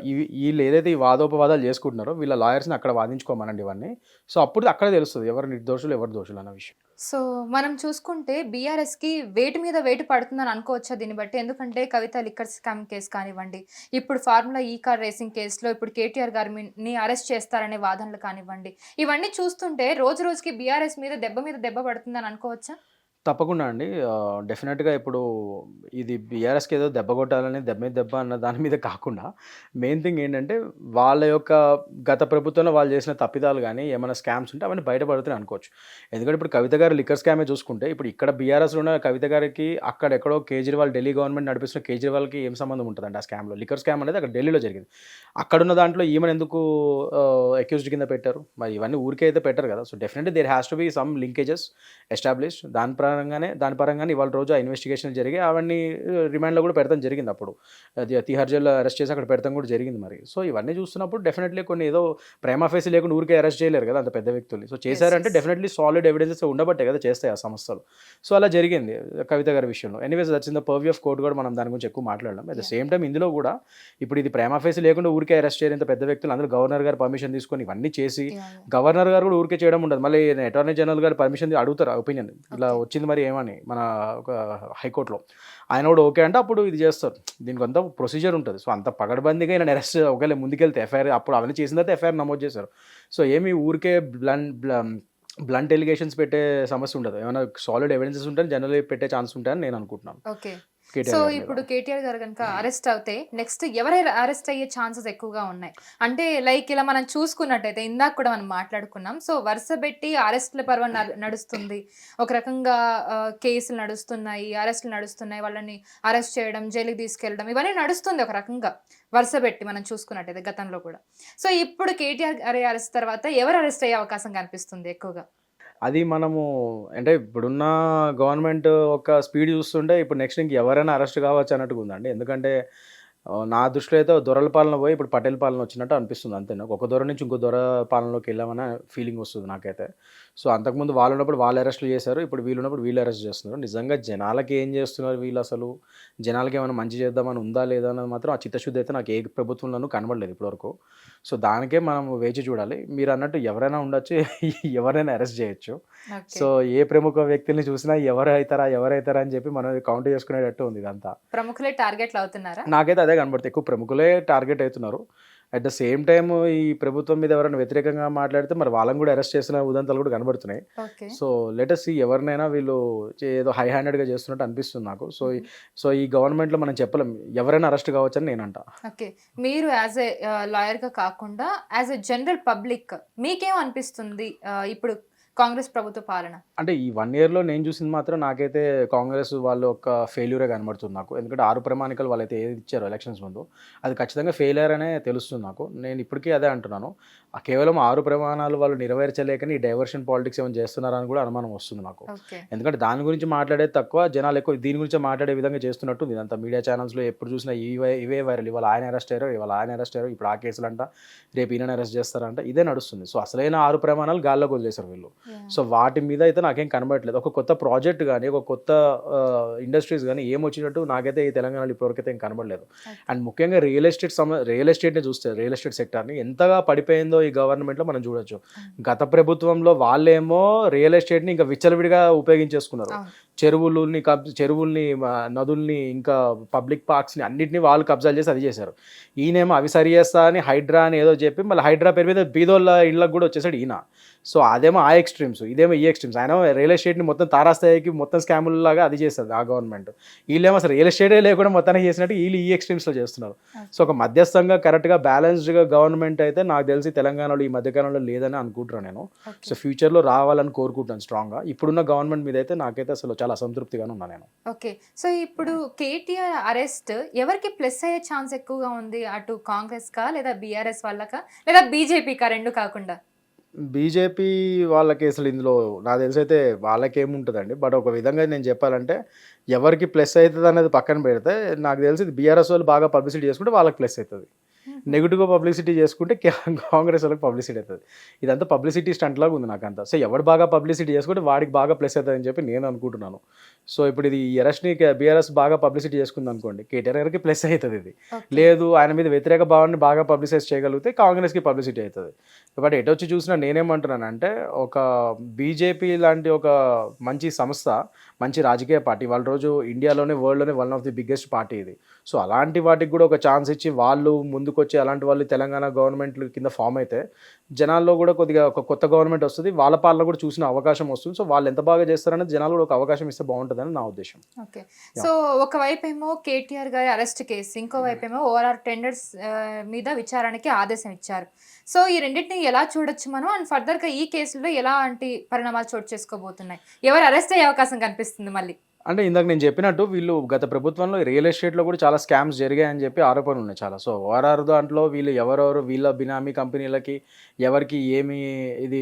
వీళ్ళు ఏదైతే ఈ వాదోపవాదాలు చేసుకుంటున్నారో వీళ్ళ లాయర్స్ని అక్కడ వాదించుకోమనండి ఇవన్నీ. సో అప్పుడు అక్కడ తెలుస్తుంది ఎవరు నిర్దోషులు ఎవరు దోషులు అన్న విషయం. సో మనం చూసుకుంటే బీఆర్ఎస్కి వేటు మీద వేటు పడుతుందని అనుకోవచ్చా దీన్ని బట్టి? ఎందుకంటే కవిత లిక్కర్ స్కామ్ కేసు కానివ్వండి ఇప్పుడు ఫార్ములా ఈ కార్ రేసింగ్ కేసులో ఇప్పుడు కేటీఆర్ గారిని అరెస్ట్ చేస్తారనే వాదనలు కానివ్వండి ఇవన్నీ చూస్తుంటే రోజు రోజుకి బీఆర్ఎస్ మీద దెబ్బ మీద దెబ్బ పడుతుందని అనుకోవచ్చా? తప్పకుండా అండి. డెఫినెట్గా ఇప్పుడు ఇది బీఆర్ఎస్కి ఏదో దెబ్బ కొట్టాలని దెబ్బ మీద దెబ్బ అన్న దాని మీద కాకుండా మెయిన్ థింగ్ ఏంటంటే వాళ్ళ యొక్క గత ప్రభుత్వంలో వాళ్ళు చేసిన తప్పిదాలు కానీ ఏమైనా స్కామ్స్ ఉంటే అవన్నీ బయటపడుతున్నాయి అనుకోవచ్చు. ఎందుకంటే ఇప్పుడు కవిత గారు లిక్కర్ స్కామే చూసుకుంటే ఇప్పుడు ఇక్కడ బీఆర్ఎస్లో ఉన్న కవిత గారికి అక్కడ ఎక్కడో కేజ్రీవాల్ ఢిల్లీ గవర్నమెంట్ నడిపిస్తున్న కేజ్రీవాల్కి ఏం సంబంధం ఉంటుందండి ఆ స్కామ్లో? లిక్కర్ స్కామ్ అనేది అక్కడ ఢిల్లీలో జరిగింది. అక్కడున్న దాంట్లో ఈమెను ఎందుకు అక్యూజ్డ్ కింద పెట్టారు? మరి ఇవన్నీ ఊరికే అయితే పెట్టారు కదా. So definitely there has to be some linkages establish దాని పరంగానే దాని పరంగానే ఇవాళ రోజు ఆ ఇన్వెస్టిగేషన్ జరిగి అవన్నీ రిమాండ్లో కూడా పెడతాం జరిగింది అప్పుడు. తిహార్ జైల్లో అరెస్ట్ చేసి అక్కడ పెడతాం కూడా జరిగింది మరి. సో ఇవన్నీ చూస్తున్నప్పుడు డెఫినెట్లీ కొన్ని ఏదో ప్రేమ ఫేసి లేకుండా ఊరికే అరెస్ట్ చేయలేరు కదా అంత పెద్ద వ్యక్తులు సో చేశారంటే. డెఫినెట్లీ సాలిడ్ ఎవిడెన్సెస్ ఉండబట్టే కదా చేస్తాయి ఆ సంస్థలు. సో అలా జరిగింది కవిత గారి విషయంలో. Anyways that's in the purview of court కూడా మనం దాని గురించి ఎక్కువ మాట్లాడడం అట్ ద. సేమ్ టైం ఇందులో కూడా ఇప్పుడు ఇది ప్రేమ ఫేసి లేకుండా ఊరికే అరెస్ట్ చేయలేంత పెద్ద వ్యక్తులు అందరూ గవర్నర్ గారు పర్మిషన్ తీసుకొని ఇవన్నీ చేసి గవర్నర్ గారు కూడా ఊరికే చేయడం ఉండదు. మళ్ళీ అటార్నీ జనరల్ గారు పర్మిషన్ అడుగుతారు ఒపీనియన్ ఇలా Okay. వచ్చింది మరి ఏమని? మన ఒక హైకోర్టులో. ఆయన కూడా ఓకే అంటే అప్పుడు ఇది చేస్తారు. దీనికి అంత ప్రొసీజర్ ఉంటుంది. సో అంత పగడబందిగా ఆయన అరెస్ట్ ఒకవేళ ముందుకెళ్తే ఎఫ్ఐఆర్ అప్పుడు అవన్నీ చేసిన తర్వాత ఎఫ్ఐఆర్ నమోదు చేశారు. సో ఏమి ఊరికే బ్లన్ బ్లంట్ ఎలిగేషన్స్ పెట్టే సమస్య ఉండదు. ఏమైనా సాలిడ్ ఎవిడెన్సెస్ ఉంటే జనరల్ పెట్టే ఛాన్స్ ఉంటాయని నేను అనుకుంటున్నాను. సో. ఇప్పుడు కేటీఆర్ గారు కనుక అరెస్ట్ అవుతే నెక్స్ట్ ఎవరైనా అరెస్ట్ అయ్యే ఛాన్సెస్ ఎక్కువగా ఉన్నాయి. అంటే లైక్ ఇలా మనం చూసుకున్నట్టయితే ఇందాక కూడా మనం మాట్లాడుకున్నాం. సో వరుస పెట్టి అరెస్ట్ల పర్వం నడు- నడుస్తుంది. ఒక రకంగా కేసులు నడుస్తున్నాయి అరెస్టులు నడుస్తున్నాయి. వాళ్ళని అరెస్ట్ చేయడం జైలుకి తీసుకెళ్ళడం ఇవన్నీ నడుస్తుంది ఒక రకంగా. వరుస పెట్టి మనం చూసుకున్నట్టయితే గతంలో కూడా. సో ఇప్పుడు కేటీఆర్ గారి అరెస్ట్ తర్వాత ఎవరు అరెస్ట్ అయ్యే అవకాశం కనిపిస్తుంది ఎక్కువగా? అది మనము అంటే ఇప్పుడున్న గవర్నమెంట్ ఒక స్పీడ్ చూస్తుంటే ఇప్పుడు నెక్స్ట్ ఇంక ఎవరైనా అరెస్ట్ కావచ్చు అన్నట్టుగా ఉందండి. ఎందుకంటే నా దృష్టిలో అయితే దొరల పాలన పోయి ఇప్పుడు పటేల్ పాలన వచ్చినట్టు అనిపిస్తుంది అంతే నాకు ఒక దొర నుంచి ఇంకో దొర పాలనలోకి వెళ్ళామనే ఫీలింగ్ వస్తుంది నాకైతే. సో అంతకుముందు వాళ్ళు ఉన్నప్పుడు వాళ్ళు అరెస్ట్లు చేశారు ఇప్పుడు వీళ్ళు ఉన్నప్పుడు వీళ్ళు అరెస్ట్ చేస్తున్నారు. నిజంగా జనాలకి ఏం చేస్తున్నారు వీళ్ళు అసలు? జనాలకి ఏమైనా మంచి చేద్దామని ఉందా లేదా అన్నది మాత్రం ఆ చిత్తశుద్ధి అయితే నాకు ఏ ప్రభుత్వంలోనూ కనబడలేదు ఇప్పటివరకు. సో దానికే మనం వేచి చూడాలి. మీరు అన్నట్టు ఎవరైనా ఉండొచ్చు [LAUGHS] ఎవరైనా అరెస్ట్ చేయొచ్చు. సో ఏ ప్రముఖ వ్యక్తుల్ని చూసినా ఎవరు అవుతారా ఎవరు అవుతారా అని చెప్పి మనం కౌంట్ చేసుకునేటట్టు ఉంది ఇదంతా. ప్రముఖులే టార్గెట్లు అవుతున్నారా? నాకైతే అదే కనబడుతుంది ఎక్కువ ప్రముఖులే టార్గెట్ అవుతున్నారు. అట్ ద సేమ్ టైం ఈ ప్రభుత్వం మీద ఎవరైనా వ్యతిరేకంగా మాట్లాడితే మరి వాళ్ళని కూడా అరెస్ట్ చేసిన ఉదంతాలు కూడా కనబడుతున్నాయి. సో లెటెస్ట్ ఎవరినైనా వీళ్ళు ఏదో హై హ్యాండెడ్గా చేస్తున్నట్టు అనిపిస్తుంది నాకు. సో ఈ- సో ఈ గవర్నమెంట్లో మనం చెప్పలేం. ఎవరైనా అరెస్ట్ కావచ్చు అని నేను అంట ఓకే మీరు యాజ్ ఏ లాయర్గా కాకుండా యాజ్ ఎ జనరల్ పబ్లిక్ మీకేం అనిపిస్తుంది? ఆ, ఇప్పుడు కాంగ్రెస్ ప్రభుత్వ పాలన? అంటే ఈ వన్ ఇయర్లో నేను చూసింది మాత్రం నాకైతే కాంగ్రెస్ వాళ్ళు ఒక ఫెయిల్యూరే కనబడుతుంది నాకు. ఎందుకంటే ఆరు ప్రమాణికలు వాళ్ళైతే ఏది ఇచ్చారో ఎలక్షన్స్ ముందు అది ఖచ్చితంగా ఫెయిలియర్ అనే తెలుస్తుంది నాకు. నేను ఇప్పటికీ అదే అంటున్నాను. ఆ కేవలం ఆరు ప్రమాణాలు వాళ్ళు నెరవేర్చలేకని ఈ డైవర్షన్ పాలిటిక్స్ ఏమైనా చేస్తున్నారని కూడా అనుమానం వస్తుంది నాకు. ఎందుకంటే దాని గురించి మాట్లాడేది తక్కువ జనాలు ఎక్కువ దీని గురించి మాట్లాడే విధంగా చేస్తున్నట్టు ఇదంతా మీడియా ఛానల్స్లో ఎప్పుడు చూసినా ఇవే ఇవే వైరల్ ఇవాళ ఆయన అరెస్ట్ అయ్యారు ఇవాళ ఆయన అరెస్ట్ అయ్యారు ఇప్పుడు ఆ కేసులు అంట రేపు ఈయన అరెస్ట్ చేస్తారంట. ఇదే నడుస్తుంది. సో అసలైన ఆరు ప్రమాణాలు గాల్లోకి వదిలేశారు వీళ్ళు. సో వాటి మీద అయితే నాకేం కనబడట్లేదు. ఒక కొత్త ప్రాజెక్ట్ కానీ ఒక కొత్త ఇండస్ట్రీస్ కానీ ఏం వచ్చినట్టు నాకైతే ఈ తెలంగాణలో ఇప్పటివరకైతే ఏం కనబడలేదు. అండ్ ముఖ్యంగా రియల్ ఎస్టేట్ సమ రియల్ ఎస్టేట్ని చూస్తే రియల్ ఎస్టేట్ సెక్టర్ని ఎంతగా పడిపోయిందో ఈ గవర్నమెంట్లో మనం చూడొచ్చు. గత ప్రభుత్వంలో వాళ్ళేమో రియల్ ఎస్టేట్ని ఇంకా విచ్చలవిడిగా ఉపయోగించేసుకున్నారు. చెరువులని కబ్ చెరువుల్ని నదుల్ని ఇంకా పబ్లిక్ పార్క్స్ని అన్నిటిని వాళ్ళు కబ్జాలు చేసి అది చేశారు. ఈయనేమో అవి సరి చేస్తా అని హైడ్రా అని ఏదో చెప్పి మళ్ళీ హైడ్రా పేరు మీద బీదోళ్ళ ఇళ్ళకి కూడా వచ్చేసాడు ఈయన. సో అదేమో ఆ ఎక్స్ట్రీమ్స్ ఇదేమో ఈ ఎక్స్ట్రీమ్స్. ఆయన రియల్ ఎస్టేట్ని మొత్తం తారాస్థాయికి మొత్తం స్కాముల్లాగా అది చేస్తుంది ఆ గవర్నమెంట్. వీళ్ళేమో అసలు రియల్ ఎస్టేటే లేకుండా మొత్తానికి చేసినట్టు వీళ్ళు ఈ ఎక్స్ట్రీమ్స్లో చేస్తున్నారు. సో ఒక మధ్యస్థంగా కరెక్ట్గా బ్యాలెన్స్డ్గా గవర్నమెంట్ అయితే నాకు తెలిసి తెలంగాణలో ఈ మధ్యకాలంలో లేదని అనుకుంటున్నాను నేను. సో ఫ్యూచర్లో రావాలని కోరుకుంటాను స్ట్రాంగ్గా. ఇప్పుడున్న గవర్నమెంట్ మీద అయితే నాకైతే అసలు చాలా అసంతృప్తిగానే ఉన్నా నేను. ఓకే. సో ఇప్పుడు కేటీఆర్ అరెస్ట్ ఎవరికి ప్లస్ అయ్యే ఛాన్స్ ఎక్కువగా ఉంది? అటు కాంగ్రెస్ కా లేదా బీఆర్ఎస్ వాళ్ళకా? లేదా బీజేపీకా రెండు కాకుండా? బీజేపీ వాళ్ళకి అసలు ఇందులో నాకు తెలిసి అయితే వాళ్ళకి ఏముంటుందండి బట్ ఒక విధంగా నేను చెప్పాలంటే ఎవరికి ప్లస్ అవుతుంది అనేది పక్కన పెడితే నాకు తెలిసి బీఆర్ఎస్ వాళ్ళు బాగా పబ్లిసిటీ చేసుకుంటే వాళ్ళకి ప్లస్ అవుతుంది. నెగిటివ్గా పబ్లిసిటీ చేసుకుంటే కాంగ్రెస్ వాళ్ళకి పబ్లిసిటీ అవుతుంది. ఇదంతా పబ్లిసిటీ స్టంట్ లాగా ఉంది నాకంతా. సో ఎవడు బాగా పబ్లిసిటీ చేసుకుంటే వాడికి బాగా ప్లస్ అవుతుంది అని చెప్పి నేను అనుకుంటున్నాను. సో ఇప్పుడు ఇది ఈ అరెస్ట్ని బీఆర్ఎస్ బాగా పబ్లిసిటీ చేసుకుంది అనుకోండి కేటీఆర్ గారికి ప్లస్ అవుతుంది ఇది. లేదు ఆయన మీద వ్యతిరేక భావాన్ని బాగా పబ్లిసైజ్ చేయగలిగితే కాంగ్రెస్కి పబ్లిసిటీ అవుతుంది. బట్ ఎటు వచ్చి చూసినా నేనేమంటున్నానంటే ఒక బీజేపీ లాంటి ఒక మంచి సంస్థ మంచి రాజకీయ పార్టీ వాళ్ళ రోజు ఇండియాలోనే వరల్డ్లోనే one of the biggest party ఇది. సో అలాంటి వాటికి కూడా ఒక ఛాన్స్ ఇచ్చి వాళ్ళు ముందుకు వచ్చి అలాంటి వాళ్ళు తెలంగాణ గవర్నమెంట్ కింద ఫామ్ అయితే జనాల్లో కూడా కొద్దిగా ఒక కొత్త గవర్నమెంట్ వస్తుంది వాళ్ళ పాలన కూడా చూసిన అవకాశం వస్తుంది. సో వాళ్ళు ఎంత బాగా చేస్తారనేది జనాలు కూడా ఒక అవకాశం ఇస్తే బాగుంటుందని నా ఉద్దేశం. ఓకే. సో ఒకవైపు ఏమో కేటీఆర్ గారి అరెస్ట్ కేసు ఇంకోవైపు ఏమో ఓఆర్ఆర్ టెండర్స్ మీద విచారణకి ఆదేశం ఇచ్చారు. సో ఈ రెండింటిని ఎలా చూడొచ్చు మనం? అండ్ ఫర్దర్గా ఈ కేసులో ఎలాంటి పరిణామాలు చోటు చేసుకోబోతున్నాయి? ఎవరు అరెస్ట్ అయ్యే అవకాశం కనిపిస్తుంది మళ్ళీ? అంటే ఇందాక నేను చెప్పినట్టు వీళ్ళు గత ప్రభుత్వంలో రియల్ ఎస్టేట్లో కూడా చాలా స్కామ్స్ జరిగాయని చెప్పి ఆరోపణలు ఉన్నాయి చాలా. సో ఓఆర్ఆర్ దాంట్లో వీళ్ళు ఎవరెవరు వీళ్ళ బినామీ కంపెనీలకి ఎవరికి ఏమి ఇది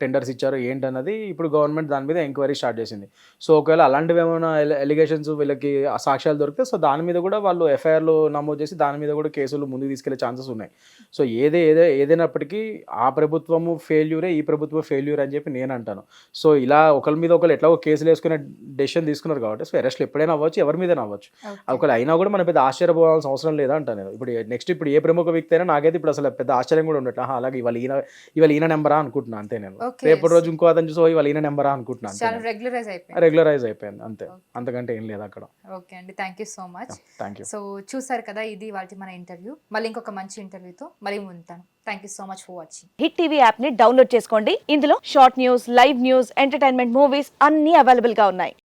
టెండర్స్ ఇచ్చారో ఏంటన్నది ఇప్పుడు గవర్నమెంట్ దాని మీద ఎంక్వైరీ స్టార్ట్ చేసింది. సో ఒకవేళ అలాంటివి ఏమైనా ఎలిగేషన్స్ వీళ్ళకి ఆ సాక్ష్యాలు దొరికితే సో దాని మీద కూడా వాళ్ళు ఎఫ్ఐఆర్లు నమోదు చేసి దాని మీద కూడా కేసులు ముందుకు తీసుకెళ్ళే ఛాన్సెస్ ఉన్నాయి. సో ఏదే ఏదే ఏదైనప్పటికీ ఆ ప్రభుత్వము ఫెయిల్యూరే ఈ ప్రభుత్వం ఫెయిల్యూర్ అని చెప్పి నేను అంటాను. సో ఇలా ఒకరి మీద ఒకరు ఎట్లాగో కేసులు వేసుకునే డెసిషన్ తీసుకున్న తీసుకున్నారు కాబట్టి సో అరెస్ట్లు ఎప్పుడైనా అవ్వచ్చు ఎవరి మీద అవ్వచ్చు. ఒకవేళ అయినా కూడా మన పెద్ద ఆశ్చర్యపోవాల్సిన అవసరం లేదా అంటాను నేను. ఇప్పుడు నెక్స్ట్ ఇప్పుడు ఏ ప్రముఖ వ్యక్తి అయినా నాకైతే ఇప్పుడు అసలు పెద్ద ఆశ్చర్యం కూడా ఉండట్లేదు. ఆహా, అలాగే ఇవాళ ఈయన ఇవాళ ఈయన నెంబరా అనుకుంటున్నా అంతే నేను. రేపటి రోజు ఇంకో అతను చూసి "ఓ, ఇవాళ ఈయన నెంబరా అనుకుంటున్నాను చాలా రెగ్యులరైజ్ అయిపోయింది. రెగ్యులరైజ్ అయిపోయింది అంతే. అంతకంటే ఏం లేదు అక్కడ. ఓకే అండి. Thank you so much thank you so చూసారు కదా ఇది వాటి మన ఇంటర్వ్యూ మళ్ళీ ఇంకొక మంచి ఇంటర్వ్యూతో మళ్ళీ ఉంటాను. Thank you so much for watching Hit TV యాప్ని డౌన్లోడ్ చేసుకోండి. ఇందులో short news live news entertainment movies అన్ని అవైలబుల్గా ఉన్నాయి.